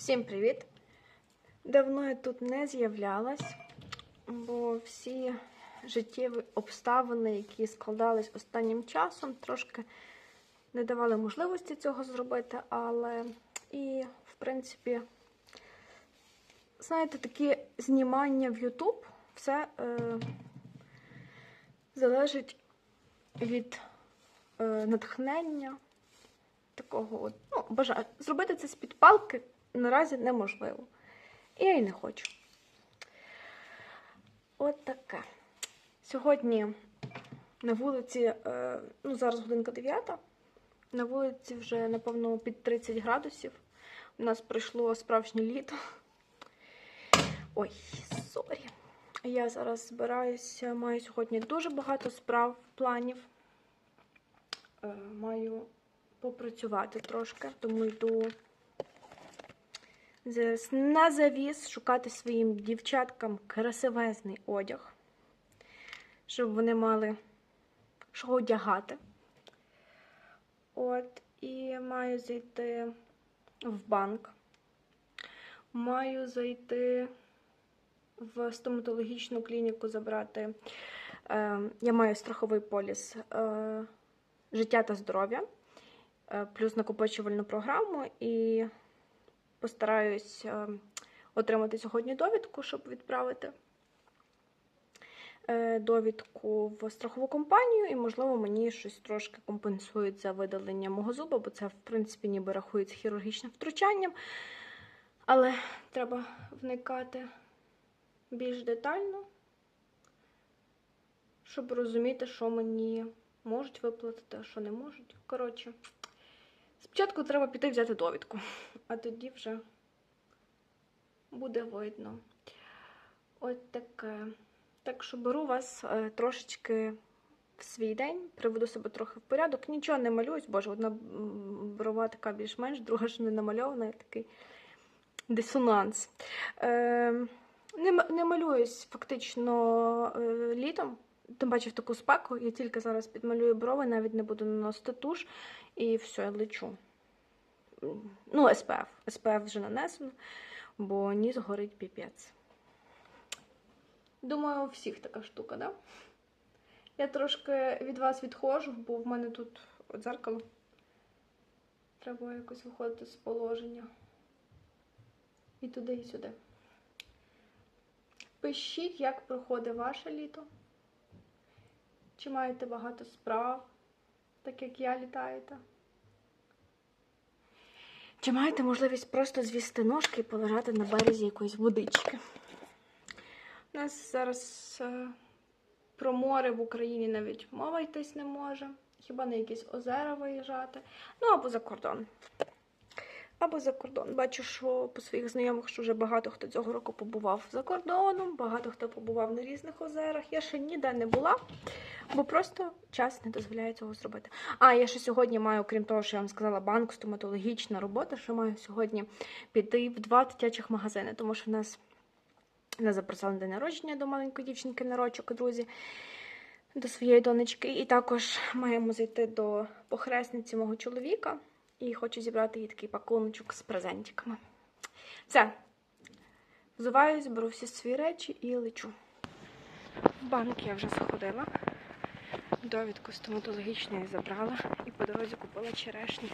Всім привіт! Давно я тут не з'являлась, бо всі життєві обставини, які складались останнім часом, трошки не давали можливості цього зробити, але і, в принципі, знаєте, такі знімання в YouTube все е, залежить від е, натхнення такого от, ну, бажаю. Зробити це з-під палки наразі неможливо. І я й не хочу. От таке. Сьогодні на вулиці, е, ну зараз годинка 9, на вулиці вже, напевно, під 30 градусів. У нас прийшло справжнє літо. Ой, сорі. Я зараз збираюся, маю сьогодні дуже багато справ, планів. Е, Маю попрацювати трошки, тому йду на завіс шукати своїм дівчаткам красивезний одяг, щоб вони мали що одягати. От, і маю зайти в банк. Маю зайти в стоматологічну клініку забрати. Е, я маю страховий поліс е, життя та здоров'я, е, плюс накопичувальну програму, і постараюсь е, отримати сьогодні довідку, щоб відправити е, довідку в страхову компанію, і, можливо, мені щось трошки компенсують за видалення мого зуба, бо це, в принципі, ніби рахується хірургічним втручанням. Але треба вникати більш детально, щоб розуміти, що мені можуть виплатити, а що не можуть. Коротше, спочатку треба піти взяти довідку, а тоді вже буде видно. От таке. Так що беру вас е, трошечки в свій день, приведу себе трохи в порядок. Нічого не малююсь, боже, одна брова така більш-менш, друга ж не намальована, такий дисонанс. Е, не, не малююсь фактично е, літом. Тим паче в таку спеку, я тільки зараз підмалюю брови, навіть не буду наносити туш, і все, я лечу. Ну, SPF. SPF вже нанесено, бо ніс горить піпець. Думаю, у всіх така штука, да? Я трошки від вас відходжу, бо в мене тут от дзеркало. Треба якось виходити з положення. І туди, і сюди. Пишіть, як проходить ваше літо. Чи маєте багато справ, так як я літаєте? Чи маєте можливість просто звісти ножки і полежати на березі якоїсь водички? У нас зараз е, про море в Україні навіть мова йтись не може. Хіба на якісь озера виїжджати? Ну або за кордон. Або за кордон. Бачу, що по своїх знайомих, що вже багато хто цього року побував за кордоном, багато хто побував на різних озерах. Я ще ніде не була, бо просто час не дозволяє цього зробити. А, я ще сьогодні маю, крім того, що я вам сказала, банк, стоматологічна робота, що маю сьогодні піти в два дитячих магазини, тому що в нас нас запросили день народження до маленької дівчинки на рочок, друзі, до своєї донечки. І також маємо зайти до похресниці мого чоловіка. І хочу зібрати їй такий пакуночок з презентиками. Все. Взуваюсь, беру всі свої речі і лечу. В банк я вже сходила. Довідку стоматологічної забрала і по дорозі купила черешні,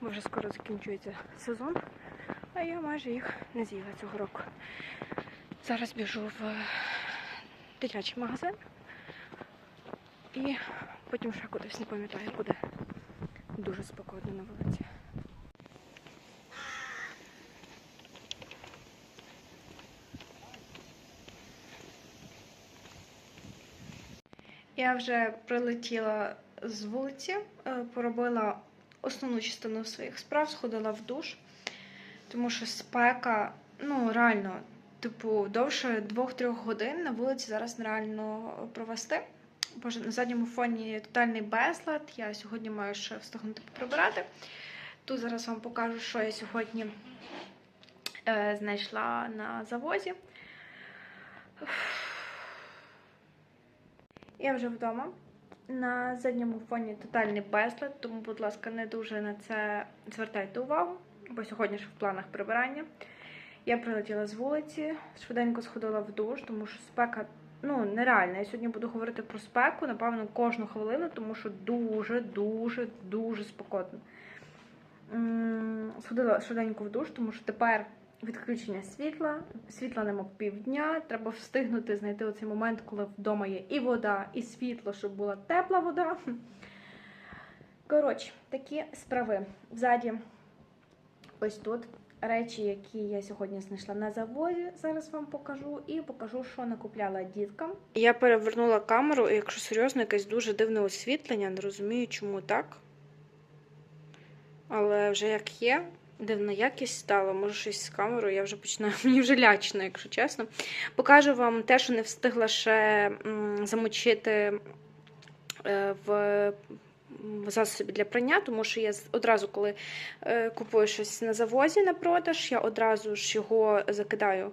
бо вже скоро закінчується сезон, а я майже їх не з'їла цього року. Зараз біжу в дитячий магазин і потім ще кудись не пам'ятаю куди. Дуже спокійно на вулиці. Я вже прилетіла з вулиці, е, поробила основну частину своїх справ, сходила в душ, тому що спека, ну реально, типу, довше 2-3 годин на вулиці зараз нереально провести. Боже, на задньому фоні тотальний безлад. Я сьогодні маю ще встигнути прибирати. Тут зараз вам покажу, що я сьогодні е, знайшла на завозі. Я вже вдома. На задньому фоні тотальний безлад, тому, будь ласка, не дуже на це звертайте увагу. бо сьогодні ж в планах прибирання. Я прилетіла з вулиці, швиденько сходила в душ, тому що спека ну, нереальна. Я сьогодні буду говорити про спеку, напевно, кожну хвилину, тому що дуже, дуже, дуже спекотно. Сходила швиденько в душ, тому що тепер відключення світла. Світла нема півдня. Треба встигнути знайти оцей момент, коли вдома є і вода, і світло, щоб була тепла вода. Коротше, такі справи. Взаді, ось тут речі, які я сьогодні знайшла на заводі. Зараз вам покажу і покажу, що накупляла діткам. Я перевернула камеру, і якщо серйозно, якесь дуже дивне освітлення, не розумію, чому так. Але вже як є, дивна якість стала, може щось з камерою, я вже починаю, мені вже лячно, якщо чесно. Покажу вам те, що не встигла ще замочити е, в в засобі для прання, тому що я одразу, коли е, купую щось на завозі на продаж, я одразу ж його закидаю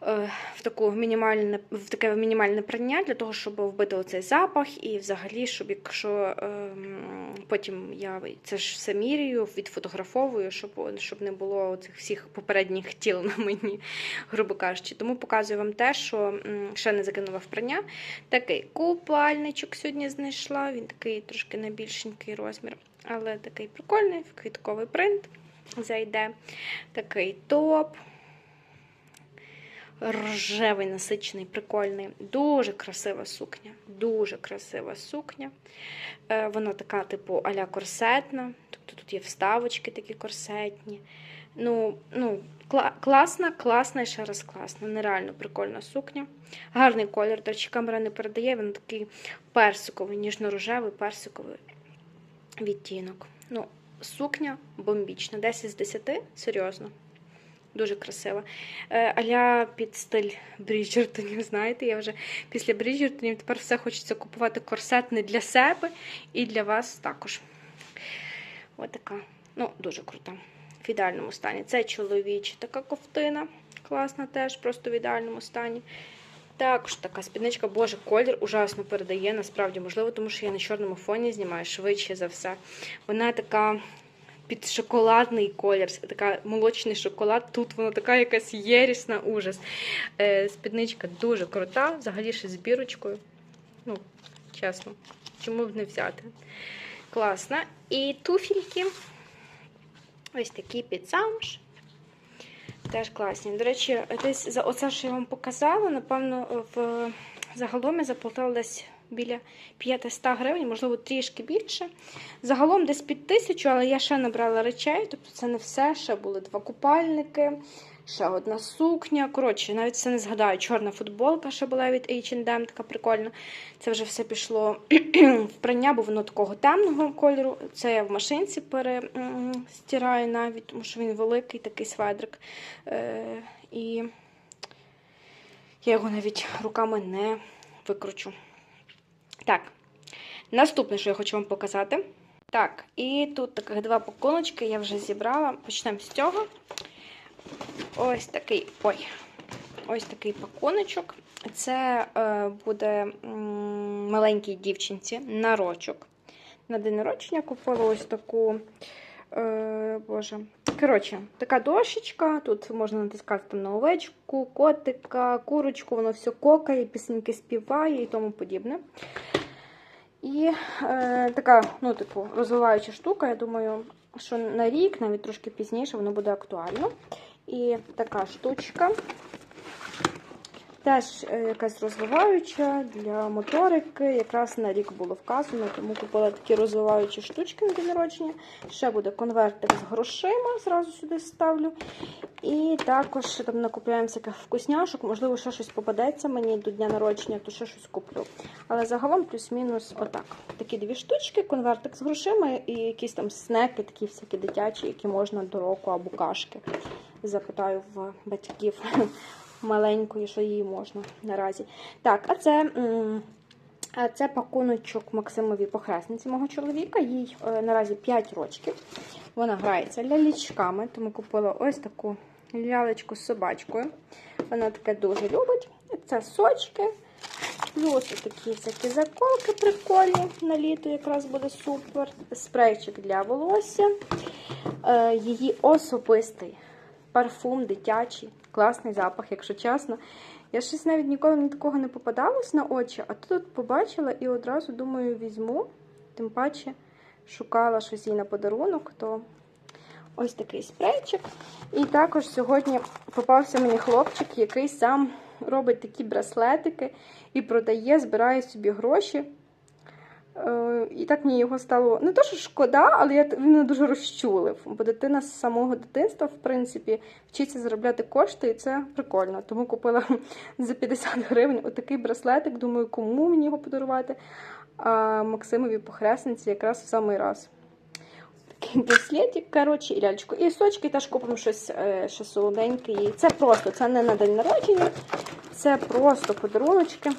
в таку мінімальне, в таке мінімальне прання для того, щоб вбити оцей запах, і взагалі, щоб якщо ем, потім я це ж все міряю, відфотографовую, щоб, щоб не було цих всіх попередніх тіл на мені, грубо кажучи. Тому показую вам те, що ще не закинула в прання. Такий купальничок сьогодні знайшла. Він такий трошки найбільшенький розмір, але такий прикольний, квітковий принт. Зайде такий топ. Рожевий, насичений, прикольний. Дуже красива сукня. Дуже красива сукня. Е, вона така, типу, аля корсетна. Тобто тут є вставочки такі корсетні. Ну, ну, кла- класна, класна і ще раз класна. Нереально прикольна сукня. Гарний колір. До речі, камера не передає, він такий персиковий, ніжно-рожевий, персиковий відтінок. Ну, сукня бомбічна. 10 з 10, серйозно. Дуже красива. Е, Аля під стиль Бріджертонів, знаєте, я вже після Бріджертонів тепер все хочеться купувати корсет не для себе і для вас також. Ось така. Ну, дуже крута. В ідеальному стані. Це чоловіча така ковтина. Класна теж, просто в ідеальному стані. Також така спідничка, боже, колір ужасно передає, насправді, можливо, тому що я на чорному фоні знімаю швидше за все. Вона така під шоколадний колір, така молочний шоколад. Тут вона така якась єрісна ужас. Е, спідничка дуже крута, взагалі ще з бірочкою. Ну, чесно, чому б не взяти? Класна. І туфельки. Ось такі під замш. Теж класні. До речі, десь за оце, що я вам показала, напевно, в загалом я заплатила десь біля 500 гривень, можливо, трішки більше. Загалом десь під тисячу, але я ще набрала речей, тобто це не все. Ще були два купальники, ще одна сукня. Коротше, навіть це не згадаю. Чорна футболка ще була від H&M, така прикольна. Це вже все пішло в прання, бо воно такого темного кольору. Це я в машинці перестираю навіть, тому що він великий, такий сведрик. Е, і я його навіть руками не викручу. Так, наступне, що я хочу вам показати. Так, і тут таких два пакуночки я вже зібрала. Почнемо з цього. Ось такий ой, ось такий пакуночок. Це е, буде м, маленькій дівчинці нарочок. На день народження купила ось таку. Е, Боже. Коротше, така дошечка. Тут можна натискати там на овечку, котика, курочку, воно все кокає, пісеньки співає і тому подібне. І е, така, ну, типу, розвиваюча штука. Я думаю, що на рік, навіть трошки пізніше, воно буде актуально. І така штучка. Теж е, якась розвиваюча для моторики. Якраз на рік було вказано, тому купила такі розвиваючі штучки на день народження. Ще буде конвертик з грошима, зразу сюди ставлю. І також там накупляємо всяких вкусняшок, можливо, ще щось попадеться мені до дня народження, то ще щось куплю. Але загалом плюс-мінус отак. Такі дві штучки, конвертик з грошима і якісь там снеки, такі всякі дитячі, які можна до року або кашки. Запитаю в батьків маленької, що їй можна наразі. Так, а це. а це пакуночок Максимові похресниці мого чоловіка. Їй е, наразі 5 років. Вона грається лялічками, тому купила ось таку лялечку з собачкою. Вона таке дуже любить. Це сочки. Плюс такі всякі заколки прикольні. На літо якраз буде супер. Спрейчик для волосся. Е, її особистий парфум дитячий, класний запах, якщо чесно. Я щось навіть ніколи на такого не попадалась на очі, а тут побачила і одразу думаю, візьму. Тим паче шукала щось їй на подарунок, то ось такий спрейчик. І також сьогодні попався мені хлопчик, який сам робить такі браслетики і продає, збирає собі гроші. Е, І так мені його стало не то, що шкода, але я, він мене дуже розчулив. Бо дитина з самого дитинства, в принципі, вчиться заробляти кошти, і це прикольно. Тому купила за 50 гривень отакий браслетик. Думаю, кому мені його подарувати. А Максимові похресниці якраз в самий раз. Такий браслетик, коротше, і ляльчку. І сочки теж купимо щось е, ще солоденьке. Це просто, це не на день народження, це просто подаруночки.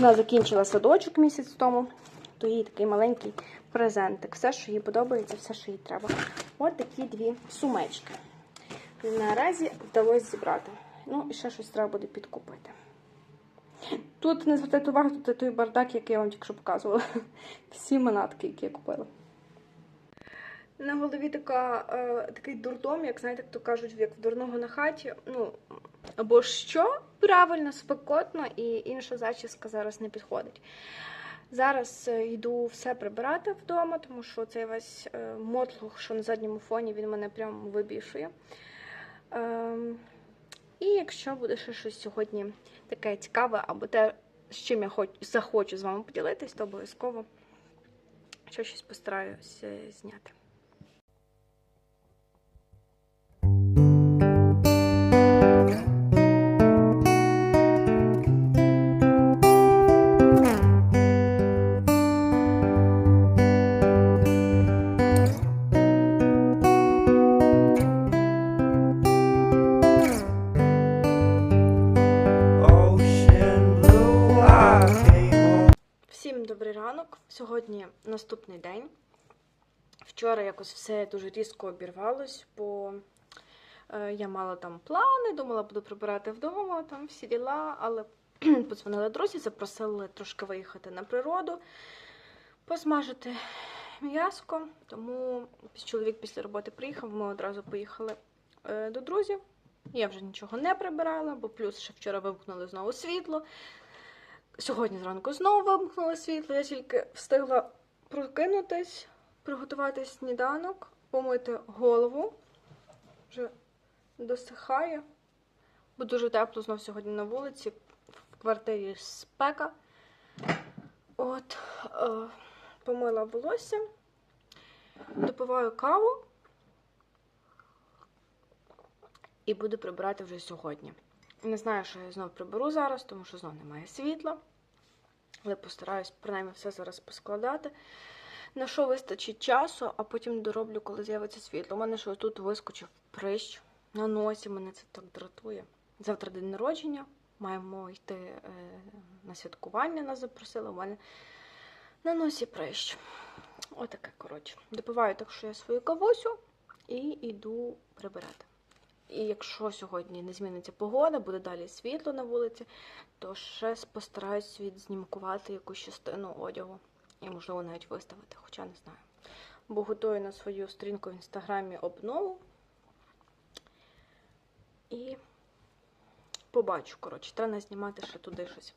Вона закінчила садочок місяць тому, то їй такий маленький презентик. Все, що їй подобається, все, що їй треба. От такі дві сумечки. Наразі вдалося зібрати. Ну, і ще щось треба буде підкупити. Тут не звертайте увагу, тут той бардак, який я вам тільки що показувала. Всі манатки, які я купила. На голові така, е, такий дурдом, як знаєте, як то кажуть, як в дурного на хаті. Ну, або що правильно, спекотно, і інша зачіска зараз не підходить. Зараз е, йду все прибирати вдома, тому що цей весь е, мотлух, що на задньому фоні, він мене прям вибішує. Ем, і якщо буде ще щось сьогодні таке цікаве, або те, з чим я хоч, захочу з вами поділитись, то обов'язково ще щось постараюся зняти. Наступний день. Вчора якось все дуже різко обірвалось, бо е, я мала там плани, думала, буду прибирати вдома, там всі діла, але подзвонили друзі, запросили трошки виїхати на природу, посмажити м'яско. Тому чоловік після роботи приїхав, ми одразу поїхали е, до друзів. Я вже нічого не прибирала, бо плюс ще вчора вимкнули знову світло. Сьогодні зранку знову вимкнули світло. Я тільки встигла прокинутись, приготувати сніданок, помити голову. Вже досихає, бо дуже тепло знов сьогодні на вулиці. В квартирі спека. От, е, помила волосся, допиваю каву і буду прибирати вже сьогодні. Не знаю, що я знов приберу зараз, тому що знов немає світла. Але постараюсь принаймні все зараз поскладати. На що вистачить часу, а потім дороблю, коли з'явиться світло. У мене що тут вискочив прищ на носі, мене це так дратує. Завтра день народження, маємо йти е, на святкування, нас запросили. У мене на носі прищ. Отаке, коротше. Допиваю так, що я свою кавусю і йду прибирати. І якщо сьогодні не зміниться погода, буде далі світло на вулиці, то ще постараюсь відзнімкувати якусь частину одягу. І, можливо, навіть виставити, хоча не знаю. Бо готую на свою сторінку в інстаграмі обнову. І побачу, коротше, треба знімати ще туди щось.